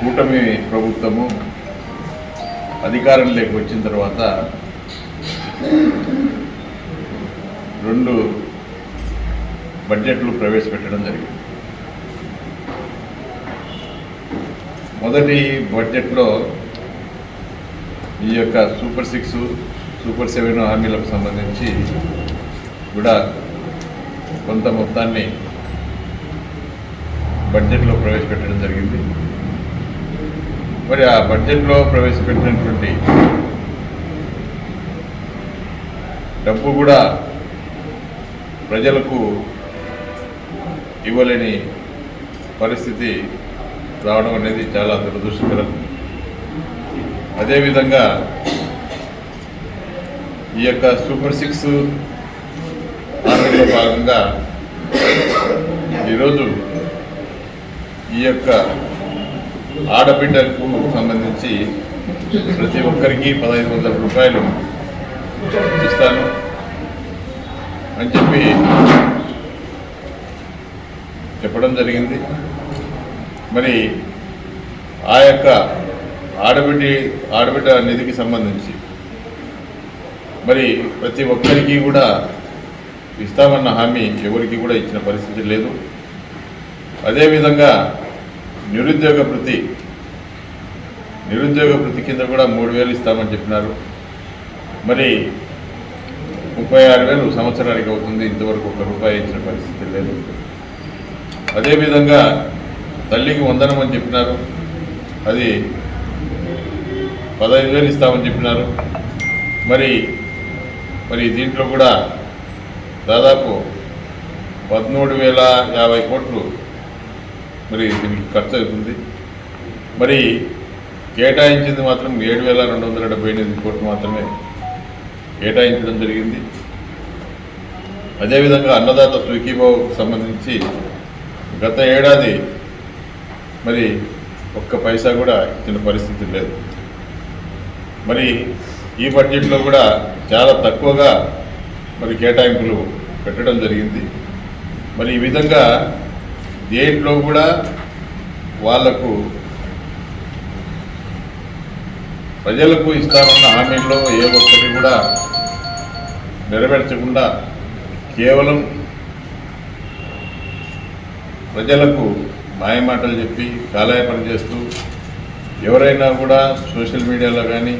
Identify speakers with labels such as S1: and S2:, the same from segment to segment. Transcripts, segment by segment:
S1: కూటమి ప్రభుత్వము అధికారంలోకి వచ్చిన తర్వాత రెండు బడ్జెట్లు ప్రవేశపెట్టడం జరిగింది. మొదటి బడ్జెట్లో ఈ యొక్క సూపర్ సిక్స్ సూపర్ సెవెన్ హామీలకు సంబంధించి కూడా కొంత మొత్తాన్ని బడ్జెట్లో ప్రవేశపెట్టడం జరిగింది. మరి ఆ బడ్జెట్లో ప్రవేశపెట్టినటువంటి డబ్బు కూడా ప్రజలకు ఇవ్వలేని పరిస్థితి రావడం అనేది చాలా దురదృష్టకరం. అదేవిధంగా ఈ యొక్క సూపర్ సిక్స్ హామీలో భాగంగా ఈరోజు ఈ యొక్క ఆడబిడ్డకు సంబంధించి ప్రతి ఒక్కరికి పదహైదు వందల రూపాయలు ఇస్తాను. అని చెప్పి చెప్పడం జరిగింది. మరి ఆ యొక్క ఆడబిడ్డ ఆడబిడ్డ నిధికి సంబంధించి మరి ప్రతి ఒక్కరికి కూడా ఇస్తామన్న హామీ ఎవరికి కూడా ఇచ్చిన పరిస్థితి లేదు. అదేవిధంగా నిరుద్యోగ వృత్తి నిరుద్యోగ వృత్తి కింద కూడా మూడు వేలు ఇస్తామని చెప్పినారు. మరి ముప్పై ఆరు వేలు సంవత్సరానికి అవుతుంది ఇంతవరకు ఒక రూపాయి ఇచ్చిన పరిస్థితి లేదు. అదేవిధంగా తల్లికి వందనం అని చెప్పినారు. అది పదహైదు వేలు ఇస్తామని చెప్పినారు. మరి మరి దీంట్లో కూడా దాదాపు పదమూడు వేల యాభై కోట్లు మరి దీనికి ఖర్చు అవుతుంది. మరి కేటాయించింది మాత్రం ఏడు వేల రెండు వందల డెబ్బై ఎనిమిది కోట్లు మాత్రమే కేటాయించడం జరిగింది. అదేవిధంగా అన్నదాత సుఖీభావుకు సంబంధించి గత ఏడాది మరి ఒక్క పైసా కూడా ఇచ్చిన పరిస్థితి లేదు. మరి ఈ బడ్జెట్లో కూడా చాలా తక్కువగా మరి కేటాయింపులు పెట్టడం జరిగింది. మరి ఈ విధంగా దేంట్లో కూడా వాళ్ళకు ప్రజలకు ఇస్తామన్న హామీల్లో ఏ ఒక్కటి కూడా నెరవేర్చకుండా కేవలం ప్రజలకు మాయమాటలు చెప్పి కాలయాపన చేస్తూ ఎవరైనా కూడా సోషల్ మీడియాలో కానీ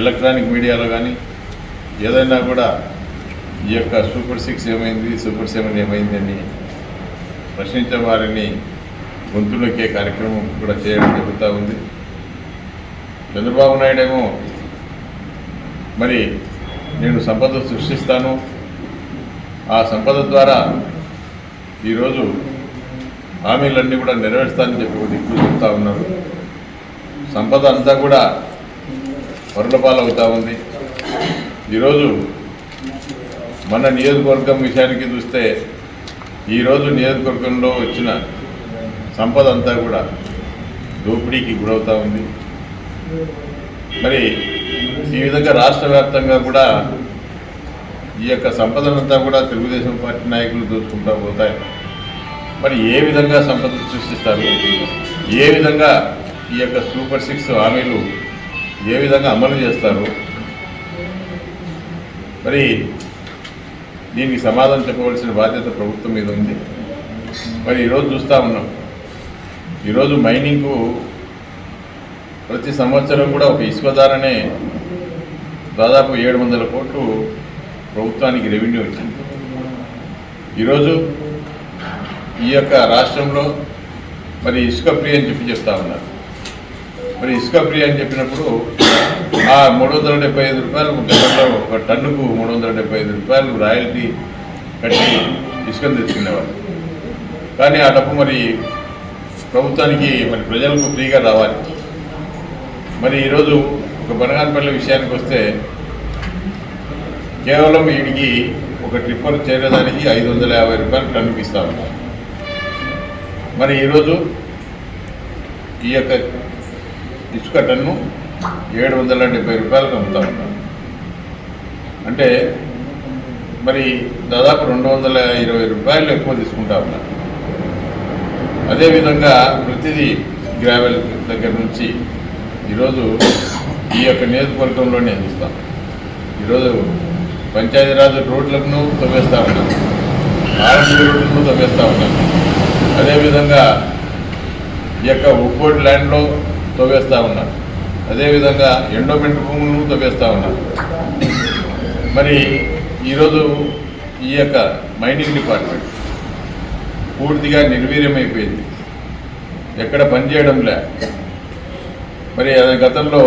S1: ఎలక్ట్రానిక్ మీడియాలో కానీ ఏదైనా కూడా ఈ యొక్క సూపర్ సిక్స్ ఏమైంది సూపర్ సెవెన్ ఏమైంది అని ప్రశ్నించే వారిని గొంతులోకే కార్యక్రమం కూడా చేయడం జరుగుతూ ఉంది. చంద్రబాబు నాయుడు ఏమో మరి నేను సంపద సృష్టిస్తాను. ఆ సంపద ద్వారా ఈరోజు హామీలన్నీ కూడా నెరవేర్స్తానని చెప్పి ఒక దిక్కు చెప్తా ఉన్నారు. సంపద అంతా కూడా వరలపాలవుతూ ఉంది. ఈరోజు మన నియోజకవర్గం విషయానికి చూస్తే ఈరోజు నియోజకవర్గంలో వచ్చిన సంపద అంతా కూడా దోపిడీకి గురవుతూ ఉంది. మరి ఈ విధంగా రాష్ట్ర వ్యాప్తంగా కూడా ఈ యొక్క సంపదనంతా కూడా తెలుగుదేశం పార్టీ నాయకులు దోచుకుంటూ పోతాయి. మరి ఏ విధంగా సంపద సృష్టిస్తారు? ఏ విధంగా ఈ యొక్క సూపర్ సిక్స్ హామీలు ఏ విధంగా అమలు చేస్తారు? మరి దీనికి సమాధానం చెప్పవలసిన బాధ్యత ప్రభుత్వం మీద ఉంది. మరి ఈరోజు చూస్తూ ఉన్నాం. ఈరోజు మైనింగ్కు ప్రతి సంవత్సరం కూడా ఒక ఇసుక ధారనే దాదాపు ఏడు వందల కోట్లు ప్రభుత్వానికి రెవెన్యూ వచ్చింది. ఈరోజు ఈ యొక్క రాష్ట్రంలో మరి ఇసుక ఫ్రీ అని చెప్పి చెప్తా ఉన్నారు. మరి ఇసుక ఫ్రీ అని చెప్పినప్పుడు ఆ మూడు వందల డెబ్బై ఐదు రూపాయలు గతంలో ఒక టన్నుకు మూడు వందల డెబ్బై ఐదు రూపాయలు రాయల్టీ కట్టి ఇసుకను తెచ్చుకునేవారు కానీ ఆ డబ్బు మరి ప్రభుత్వానికి మరి ప్రజలకు ఫ్రీగా రావాలి. మరి ఈరోజు ఒక బనగానపల్లి విషయానికి వస్తే కేవలం వీడికి ఒక ట్రిప్పర్ చేరేదానికి ఐదు వందల యాభై రూపాయలు టన్నుకి ఇస్తా ఉన్నారు. మరి ఈరోజు ఈ యొక్క ఇసుక టన్ను ఏడు వందల డెబ్బై రూపాయలకు అమ్ముతా ఉన్నాం. అంటే మరి దాదాపు రెండు వందల ఇరవై రూపాయలు ఎక్కువ తీసుకుంటా ఉన్నాం. అదేవిధంగా ప్రతిదీ గ్రావెల్ దగ్గర నుంచి ఈరోజు ఈ యొక్క నియోజకవర్గంలోనే అందిస్తాం. ఈరోజు పంచాయతీరాజ్ రోడ్లను తవ్వేస్తూ ఉన్నాం. ఆర్ఎంపీ రోడ్లను తవ్వేస్తూ ఉన్నాం. అదేవిధంగా ఈ యొక్క ఉప్పోటి ల్యాండ్లో తవ్వేస్తూ ఉన్నారు. అదేవిధంగా ఎండోమెంట్ భూములను తవ్వేస్తూ ఉన్నారు. మరి ఈరోజు ఈ యొక్క మైనింగ్ డిపార్ట్మెంట్ పూర్తిగా నిర్వీర్యమైపోయింది. ఎక్కడ పనిచేయడం లే. మరి అది గతంలో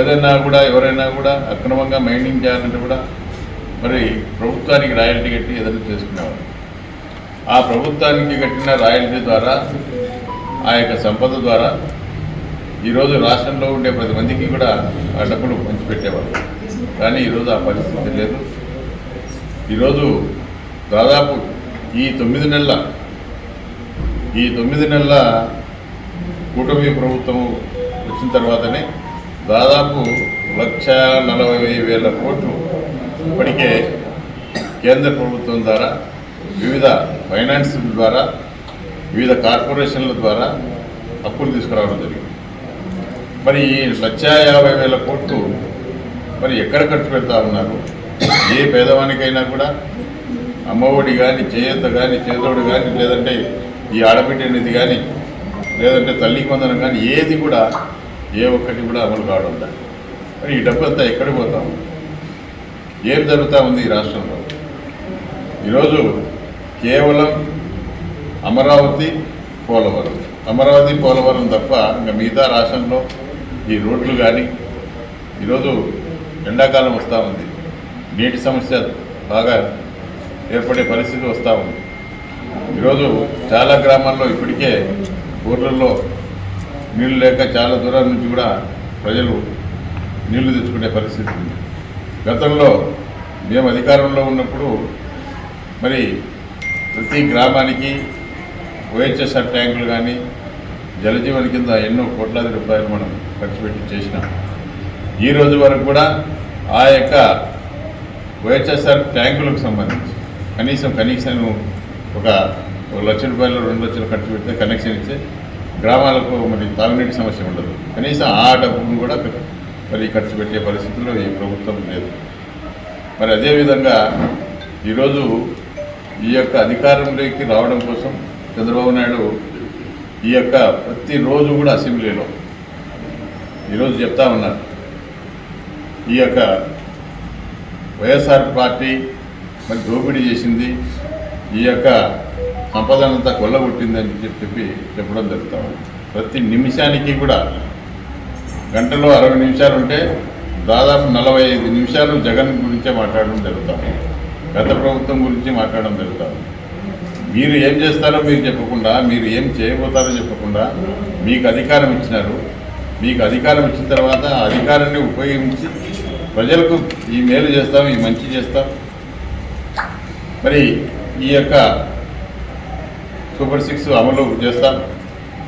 S1: ఏదైనా కూడా ఎవరైనా కూడా అక్రమంగా మైనింగ్ చేయాలంటే కూడా మరి ప్రభుత్వానికి రాయల్టీ కట్టి ఏదైనా చేసుకునేవారు ఆ ప్రభుత్వానికి కట్టిన రాయల్టీ ద్వారా ఆ యొక్క సంపద ద్వారా ఈరోజు రాష్ట్రంలో ఉండే ప్రతి మందికి కూడా ఆ డబ్బులు పంచిపెట్టేవారు. కానీ ఈరోజు ఆ పరిస్థితి లేదు. ఈరోజు దాదాపు ఈ తొమ్మిది నెలల ఈ తొమ్మిది నెలల కూటమి ప్రభుత్వం వచ్చిన తర్వాతనే దాదాపు లక్ష నలభై వేల కోట్లు ఇప్పటికే కేంద్ర ప్రభుత్వం ద్వారా వివిధ ఫైనాన్స్ ద్వారా వివిధ కార్పొరేషన్ల ద్వారా అప్పులు తీసుకురావడం జరిగింది. మరి ఈ లక్ష యాభై వేల కోట్లు మరి ఎక్కడ ఖర్చు పెడతా ఉన్నారు? ఏ పేదవానికైనా కూడా అమ్మఒడి కానీ చేయత కానీ చేదోడు కానీ లేదంటే ఈ ఆడబిడ్డ నిధి కానీ లేదంటే తల్లి కొందరం కానీ ఏది కూడా ఏ ఒక్కటి కూడా అమలు కావడం మరి ఈ డబ్బు అంతా ఎక్కడికి పోతాం ఏం జరుగుతూ ఉంది ఈ రాష్ట్రంలో? ఈరోజు కేవలం అమరావతి పోలవరం. అమరావతి పోలవరం తప్ప ఇంకా మిగతా రాష్ట్రంలో ఈ రోడ్లు కానీ ఈరోజు ఎండాకాలం వస్తూ ఉంది. నీటి సమస్య బాగా ఏర్పడే పరిస్థితి వస్తూ ఉంది. ఈరోజు చాలా గ్రామాల్లో ఇప్పటికే ఊర్లలో నీళ్ళు లేక చాలా దూరం నుంచి కూడా ప్రజలు నీళ్ళు తెచ్చుకునే పరిస్థితి ఉంది. గతంలో మేము అధికారంలో ఉన్నప్పుడు మరి ప్రతి గ్రామానికి ఓహెచ్ఎస్ఆర్ ట్యాంకులు కానీ జలజీవన్ కింద ఎన్నో కోట్లాది రూపాయలు మనం ఖర్చు పెట్టి చేసినాం. ఈ రోజు వరకు కూడా ఆ యొక్క ఓహెచ్ఎస్ఆర్ ట్యాంకులకు సంబంధించి కనీసం కనీసం ఒక ఒక లక్ష రూపాయలు రెండు లక్షలు ఖర్చు పెడితే కనెక్షన్ ఇస్తే గ్రామాలకు మరి తాగునీటి సమస్య ఉండదు. కనీసం ఆ డబ్బును కూడా మరి ఖర్చు పెట్టే పరిస్థితుల్లో ఈ ప్రభుత్వం లేదు. మరి అదేవిధంగా ఈరోజు ఈ యొక్క అధికారంలోకి రావడం కోసం చంద్రబాబు నాయుడు ఈ యొక్క ప్రతిరోజు కూడా అసెంబ్లీలో ఈరోజు చెప్తా ఉన్నారు. ఈ యొక్క వైఎస్ఆర్ పార్టీ మరి దోపిడీ చేసింది ఈ యొక్క సంపదనంతా కొల్లగొట్టిందని చెప్పి చెప్పి చెప్పడం జరుగుతూ ఉంది. ప్రతి నిమిషానికి కూడా గంటలో అరవై నిమిషాలు ఉంటే దాదాపు నలభై ఐదు నిమిషాలు జగన్ గురించే మాట్లాడడం జరుగుతూ ఉంది. గత ప్రభుత్వం గురించి మాట్లాడడం జరుగుతుంది మీరు ఏం చేస్తారో మీరు చెప్పకుండా మీరు ఏం చేయబోతారో చెప్పకుండా మీకు అధికారం ఇచ్చినారు. మీకు అధికారం ఇచ్చిన తర్వాత అధికారాన్ని ఉపయోగించి ప్రజలకు ఈ మేలు చేస్తాం ఈ మంచి చేస్తాం. మరి ఈ యొక్క సూపర్ సిక్స్ అమలు చేస్తాం.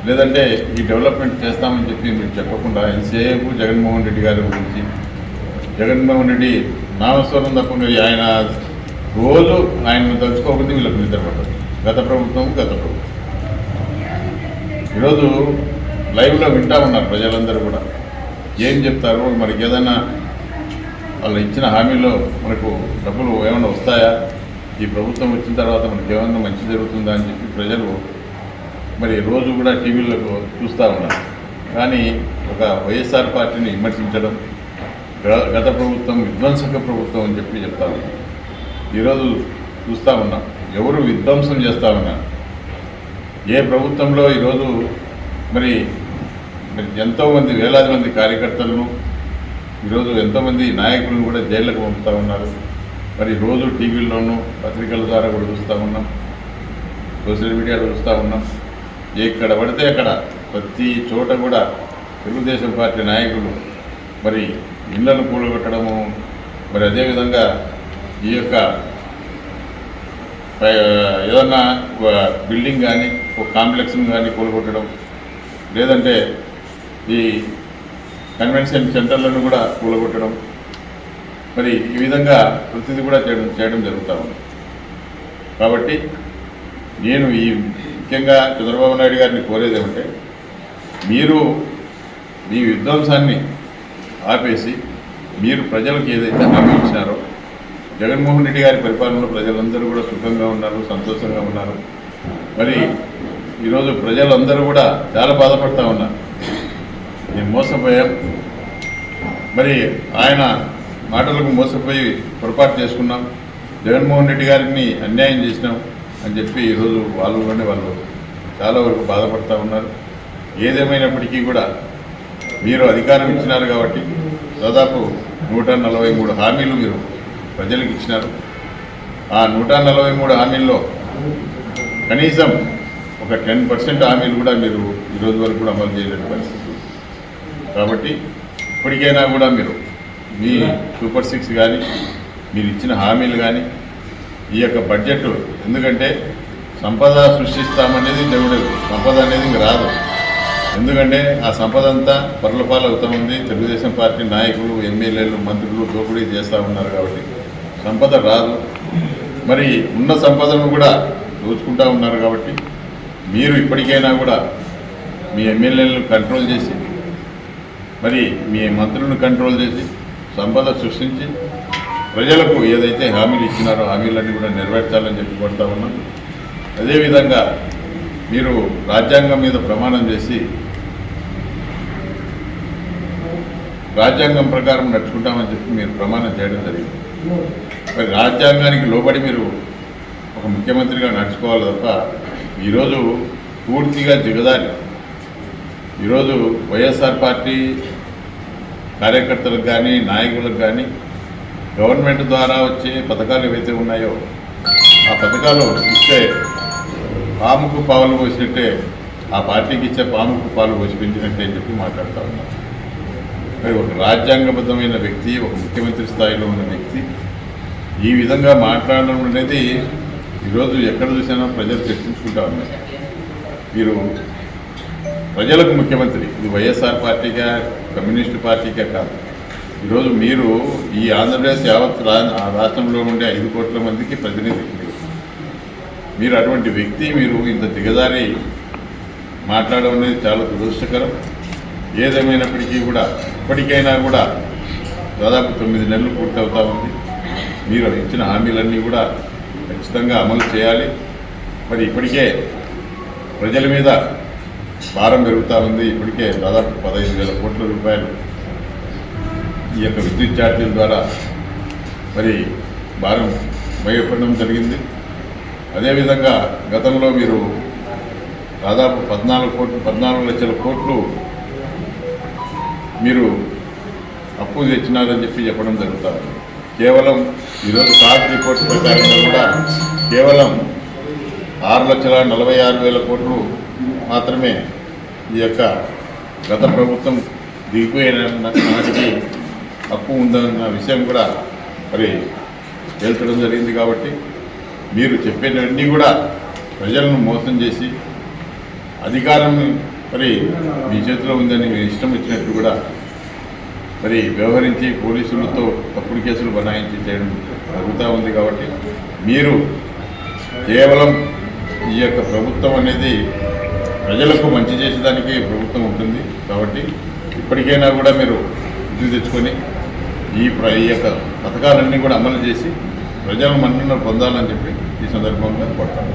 S1: లేదంటే ఈ డెవలప్మెంట్ చేస్తామని చెప్పి మీరు చెప్పకుండా ఎంతసేపు జగన్మోహన్ రెడ్డి గారి గురించి. జగన్మోహన్ రెడ్డి నామస్వరం తప్పకుండా ఆయన రోజు ఆయన తలుచుకోకపోతే వీళ్ళకి నిద్ర పడదు గత ప్రభుత్వం గత ప్రభుత్వం. ఈరోజు లైవ్లో వింటా ఉన్నారు ప్రజలందరూ కూడా. ఏం చెప్తారు? మనకి ఏదైనా వాళ్ళు ఇచ్చిన హామీలో మనకు డబ్బులు ఏమైనా వస్తాయా? ఈ ప్రభుత్వం వచ్చిన తర్వాత మనకి ఏమైనా మంచి జరుగుతుందా అని చెప్పి ప్రజలు మరి రోజు కూడా టీవీలకు చూస్తూ ఉన్నారు. కానీ ఒక వైఎస్ఆర్ పార్టీని విమర్శించడం గ- గత ప్రభుత్వం విధ్వంసక ప్రభుత్వం అని చెప్పి చెప్తా ఉన్నారు. ఈరోజు చూస్తూ ఉన్నాం. ఎవరు విధ్వంసం చేస్తూ ఉన్నారు ఏ ప్రభుత్వంలో ఈరోజు మరి మరి ఎంతోమంది వేలాది మంది కార్యకర్తలను ఈరోజు ఎంతోమంది నాయకులను కూడా జైళ్ళకు పంపుతా ఉన్నారు. మరి రోజు టీవీల్లోనూ పత్రికల ద్వారా కూడా చూస్తూ ఉన్నాం. సోషల్ మీడియాలో చూస్తూ ఉన్నాం. ఎక్కడ పడితే అక్కడ ప్రతి చోట కూడా తెలుగుదేశం పార్టీ నాయకులు మరి ఇళ్ళను కూలగొట్టడము మరి అదేవిధంగా ఈ యొక్క ఏదన్నా ఒక బిల్డింగ్ కానీ ఒక కాంప్లెక్స్ని కానీ కూలగొట్టడం లేదంటే ఈ కన్వెన్షన్ సెంటర్లను కూడా కూలగొట్టడం మరి ఈ విధంగా ప్రతిదీ కూడా చేయడం చేయడం జరుగుతూ ఉంది. కాబట్టి నేను ఈ ముఖ్యంగా చంద్రబాబు నాయుడు గారిని కోరేది ఏమంటే మీరు మీ విధ్వంసాన్ని ఆపేసి మీరు ప్రజలకు ఏదైతే హామీ ఇచ్చినారో జగన్మోహన్ రెడ్డి గారి పరిపాలనలో ప్రజలందరూ కూడా సుఖంగా ఉన్నారు సంతోషంగా ఉన్నారు. మరి ఈరోజు ప్రజలందరూ కూడా చాలా బాధపడతా ఉన్నారు. మేము మోసపోయాం? మరి ఆయన మాటలకు మోసపోయి పొరపాటు చేసుకున్నాం. జగన్మోహన్ రెడ్డి గారిని అన్యాయం చేసినాం అని చెప్పి ఈరోజు వాళ్ళు కూడా వాళ్ళు చాలా వరకు బాధపడతా ఉన్నారు. ఏదేమైనప్పటికీ కూడా మీరు అధికారం ఇచ్చినారు కాబట్టి దాదాపు నూట నలభై మూడు హామీలు మీరు ప్రజలకు ఇచ్చినారు. ఆ నూట నలభై మూడు హామీల్లో కనీసం ఒక టెన్ పర్సెంట్ హామీలు కూడా మీరు ఈరోజు వరకు కూడా అమలు చేయలేని పరిస్థితి. కాబట్టి ఇప్పటికైనా కూడా మీరు మీ సూపర్ సిక్స్ కానీ మీరు ఇచ్చిన హామీలు కానీ ఈ యొక్క బడ్జెట్ ఎందుకంటే సంపద సృష్టిస్తామనేది దేవుడు సంపద అనేది ఇంక రాదు. ఎందుకంటే ఆ సంపద అంతా పరులపాలవుతా ఉంది. తెలుగుదేశం పార్టీ నాయకులు ఎమ్మెల్యేలు మంత్రులు దోపిడీ చేస్తూ ఉన్నారు కాబట్టి. సంపద రాదు. మరి ఉన్న సంపదను కూడా దోచుకుంటా ఉన్నారు కాబట్టి మీరు ఇప్పటికైనా కూడా మీ ఎమ్మెల్యేలను కంట్రోల్ చేసి మరి మీ మంత్రులను కంట్రోల్ చేసి సంపద సృష్టించి ప్రజలకు ఏదైతే హామీలు ఇచ్చినారో హామీలన్నీ కూడా నెరవేర్చాలని చెప్పి కొడతా ఉన్నాం. అదేవిధంగా మీరు రాజ్యాంగం మీద ప్రమాణం చేసి రాజ్యాంగం ప్రకారం నడుచుకుంటామని చెప్పి మీరు ప్రమాణం చేయడం జరిగింది. మరి రాజ్యాంగానికి లోబడి మీరు ఒక ముఖ్యమంత్రిగా నడుచుకోవాలి తప్ప ఈరోజు పూర్తిగా దిగదారి ఈరోజు వైఎస్ఆర్ పార్టీ కార్యకర్తలకు కానీ నాయకులకు కానీ గవర్నమెంట్ ద్వారా వచ్చే పథకాలు ఏవైతే ఉన్నాయో ఆ పథకాలు ఇస్తే పాముకు పాలు పోసినట్టే ఆ పార్టీకి ఇచ్చే పాముకు పాలు పోసి పెంచినట్టే అని చెప్పి మాట్లాడుతూ ఉన్నారు మరి ఒక రాజ్యాంగబద్ధమైన వ్యక్తి ఒక ముఖ్యమంత్రి స్థాయిలో ఉన్న వ్యక్తి ఈ విధంగా మాట్లాడడం అనేది ఈరోజు ఎక్కడ చూసినా ప్రజలు చర్చించుకుంటా ఉన్నారు. మీరు ప్రజలకు ముఖ్యమంత్రి ఇది వైఎస్ఆర్ పార్టీగా కమ్యూనిస్టు పార్టీగా కాదు. ఈరోజు మీరు ఈ ఆంధ్రప్రదేశ్ యావత్ రా ఆ రాష్ట్రంలో ఉండే ఐదు కోట్ల మందికి ప్రతినిధి మీరు. మీరు అటువంటి వ్యక్తి మీరు ఇంత దిగజారి మాట్లాడడం అనేది చాలా దురదృష్టకరం. ఏదేమైనప్పటికీ కూడా ఇప్పటికైనా కూడా దాదాపు తొమ్మిది నెలలు పూర్తవుతా ఉంది. మీరు ఇచ్చిన హామీలన్నీ కూడా ఖచ్చితంగా అమలు చేయాలి. మరి ఇప్పటికే ప్రజల మీద భారం పెరుగుతూ ఉంది. ఇప్పటికే దాదాపు పదహైదు వేల కోట్ల రూపాయలు ఈ యొక్క విద్యుత్ ఛార్జీల ద్వారా మరి భారం భయపడడం జరిగింది. అదేవిధంగా గతంలో మీరు దాదాపు పద్నాలుగు కోట్లు పద్నాలుగు లక్షల కోట్లు మీరు అప్పు తెచ్చినారని చెప్పి చెప్పడం జరుగుతుంది కేవలం ఈరోజు కార్డ్ రిపోర్ట్ ప్రకారంగా కూడా కేవలం ఆరు లక్షల నలభై ఆరు వేల కోట్లు మాత్రమే ఈ యొక్క గత ప్రభుత్వం దిగిపోయిన నాటికి అప్పు ఉందన్న విషయం కూడా మరి తేల్చడం జరిగింది కాబట్టి మీరు చెప్పేటవన్నీ కూడా ప్రజలను మోసం చేసి అధికారం మరి మీ చేతిలో ఉందని ఇష్టం వచ్చినట్టు కూడా మరి వ్యవహరించి పోలీసులతో తప్పుడు కేసులు బనాయించి చేయడం జరుగుతూ ఉంది కాబట్టి మీరు కేవలం ఈ యొక్క ప్రభుత్వం అనేది ప్రజలకు మంచి చేసేదానికి ప్రభుత్వం ఉంటుంది కాబట్టి ఇప్పటికైనా కూడా మీరు ఇది తెచ్చుకొని ఈ ఈ యొక్క పథకాలన్నీ కూడా అమలు చేసి ప్రజల మన్నన పొందాలని చెప్పి ఈ సందర్భంగా కోరుతాను